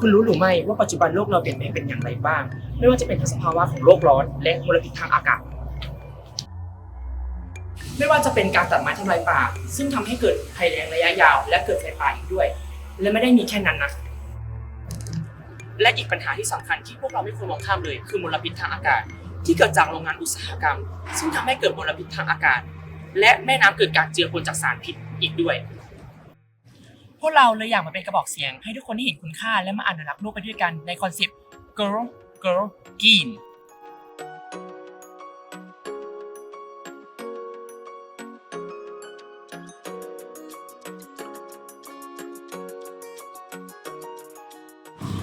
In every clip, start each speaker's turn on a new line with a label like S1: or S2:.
S1: คุณรู้หรือไม่ว่าปัจจุบันโลกเราเปลี่ยนแปลงเป็นอย่างไรบ้าง ไม่ว่าจะเป็นทั้งสภาวะของโลกร้อน และมลพิษทางอากาศ ไม่ว่าจะเป็นการตัดไม้ทำลายป่า ซึ่งทำให้เกิดภัยแล้งระยะยาว และเกิดไฟป่าอีกด้วย และไม่ได้มีแค่นั้นนะและอีกปัญหาที่สำคัญที่พวกเราไม่ควรมองข้ามเลย คือมลพิษทางอากาศ ที่เกิดจากโรงงานอุตสาหกรรม ซึ่งทำให้เกิดมลพิษทางอากาศ และแม่น้ำเกิดการเจือปนจากสารพิษอีกด้วย วกเราเลยอยากมาเป็นกระบอกเสียง ให้ทุกคนได้เห็นคุณค่าและมาอนุรักษ์โลกไปด้วยกันในคอนเซปต์ girl girl green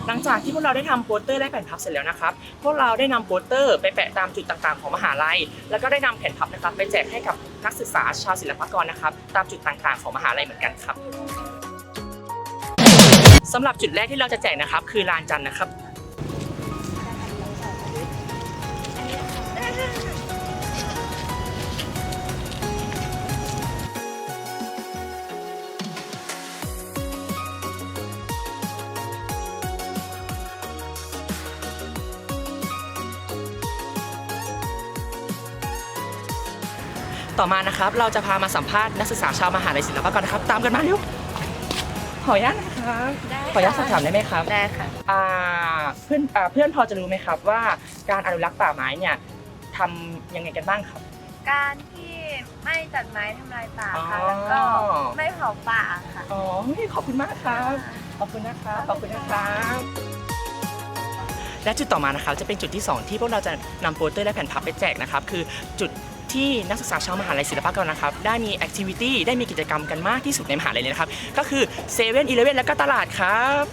S1: หลังจากที่พวกเราได้ทำโปสเตอร์และแผ่นพับเสร็จแล้วนะครับ พวกเราได้นำโปสเตอร์ไปแปะตามจุดต่างๆ ของมหาลัย แล้วก็ได้นำแผ่นพับนะครับไปแจกให้กับนักศึกษาชาวศิลปากรนะครับ ตามจุดต่างๆ ของมหาลัยเหมือนกันครับ สำหรับจุดแรกที่เราจะแจกนะครับ คือลานจันทร์นะครับ ต่อมานะครับเราจะพามาสัมภาษณ์นักศึกษาชาวมหาลัยศิลปากรนะครับ ตามกันมาเร็ว ออนุญาตนะครับ
S2: ได้
S1: ขออนุญาตสอบถามได้ไหมครับ
S2: ได้ค่ะ
S1: อ่าเพื่อนอ่าเพื่อนพอจะรู้ไหมครับว่าการอนุรักษ์ป่าไม้เนี่ยทำยังไงกันบ้างครับ
S2: การที่ไม่ตัดไม้ทำลายป่าค่ะ
S1: อ๋อ
S2: แล้วก็ไม่เผาป่าค่ะ
S1: อ๋อขอบคุณมากครับ ขอบคุณนะครับขอบคุณนะครับและจุดต่อมานะครับจะเป็นจุดที่ 2 ที่พวกเราจะนำโปสเตอร์และแผ่นพับไปแจกนะครับ คือจุด ที่นักศึกษาชาวมหาลัยศิลปากรนะครับได้มีแอคทิวิตี้ได้มีกิจกรรมกันมากที่สุดในมหาลัยเลยนะครับ ก็คือเซเว่นอีเลเว่นและก็ตลาดครับ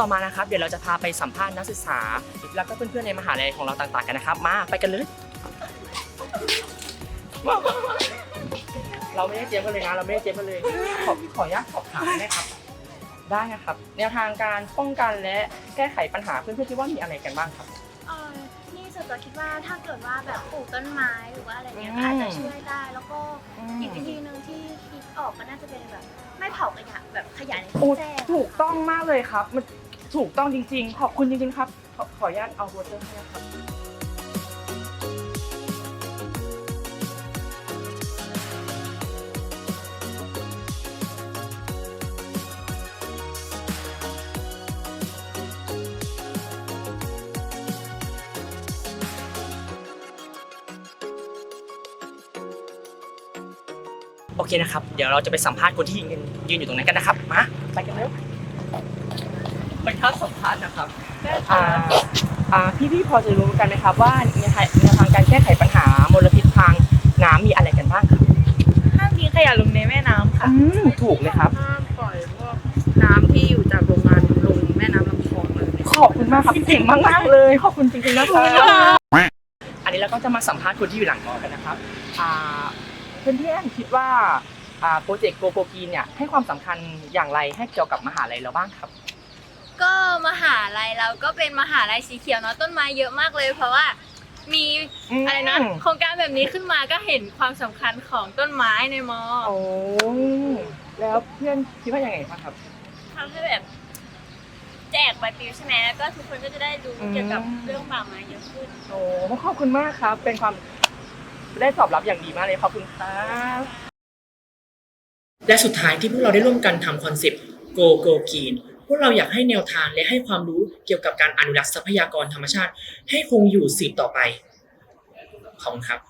S1: ต่อมานะครับ เดี๋ยวเราจะพาไปสัมภาษณ์นักศึกษา แล้วก็เพื่อนๆในมหาลัยของเราต่างๆกันนะครับ มาไปกันเลย เราไม่ได้เตรียมกันเลยนะเราไม่ได้เตรียมกันเลย ขอขออนุญาตสอบถามได้ไหมครับ ได้นะครับ แนวทางการป้องกันและแก้ไขปัญหาเพื่อนๆที่ว่ามีอะไรกันบ้างครับ
S3: เออนี่ส่วนตัวคิดว่าถ้าเกิดว่าแบบปลูกต้นไม้หรือว่าอะไรเงี้ย
S1: อืม
S3: ก็อาจจะช่วยได้ แล้วก็อีกวิธีหนึ่งที่คิดออกก็น่าจะเป็นแบบ ไม่เผาขยะแบบขยะใน
S1: โอ้
S3: ที่แจ้ง
S1: ถูกต้องมากเลยครับ มัน ถูกต้องจริง ๆ ขอบคุณจริง ๆ ครับ ขอขออนุญาตเอาโบเตอร์ให้นะครับโอเคนะครับ เดี๋ยวเราจะไปสัมภาษณ์คนที่ยืนยืนอยู่ตรงนั้นกันนะครับ มา ไปกันเร็ว ไปท้าสัมภาษณ์นะครับอ่าอ่าพี่ๆพอจะรู้กันไหมครับว่าแนวทางแนวทางการแก้ไขปัญหามลพิษทางน้ำมีอะไรกันบ้างครับ
S2: ห้ามทิ้งขยะลงในแม่น้ำค่ะ
S1: อืมถูกเลยครับ
S2: ห้ามปล่อยพวกน้ำที่อยู่จากโรงงานลงแม่น้ำลำคลองเลย
S1: ขอบคุณมากครับเก่งมากมากๆเลย ขอบคุณจริงๆนะครับอันนี้เราก็จะมาสัมภาษณ์คนที่อยู่หลังมอกันนะครับอ่าเพื่อนๆคิดว่าอ่าโปรเจกต์โกโปกีเนี่ยให้ความสำคัญอย่างไรให้เกี่ยวกับมหาลัยเราบ้างครับ
S4: ก็มหาลัยเราก็เป็นมหาลัยสีเขียวเนาะต้นไม้เยอะมากเลย เพราะว่ามีอะไรนะโครงการแบบนี้ขึ้นมาก็เห็นความสำคัญของต้นไม้ในมอ
S1: โอ้แล้วเพื่อนคิดว่ายังไงบ้างครับ
S4: ทำให้แบบแจกใบปลิวใช่ไหมแล้วก็ทุกคนก็จะได้รู้
S1: อืม
S4: เกี่ยวกับเรื่องป่าไม้เยอะขึ้น
S1: โอ้ขอบคุณมากครับ เป็นความได้ตอบรับอย่างดีมากเลยขอบคุณครับ และสุดท้ายที่พวกเราได้ร่วมกันทำคอนเซปต์ Go Go Green วกเราอยากให้แนวทางและให้ความรู้เกี่ยวกับการอนุรักษ์ทรัพยากรธรรมชาติ ให้คงอยู่สืบต่อไปขอบคุณครับ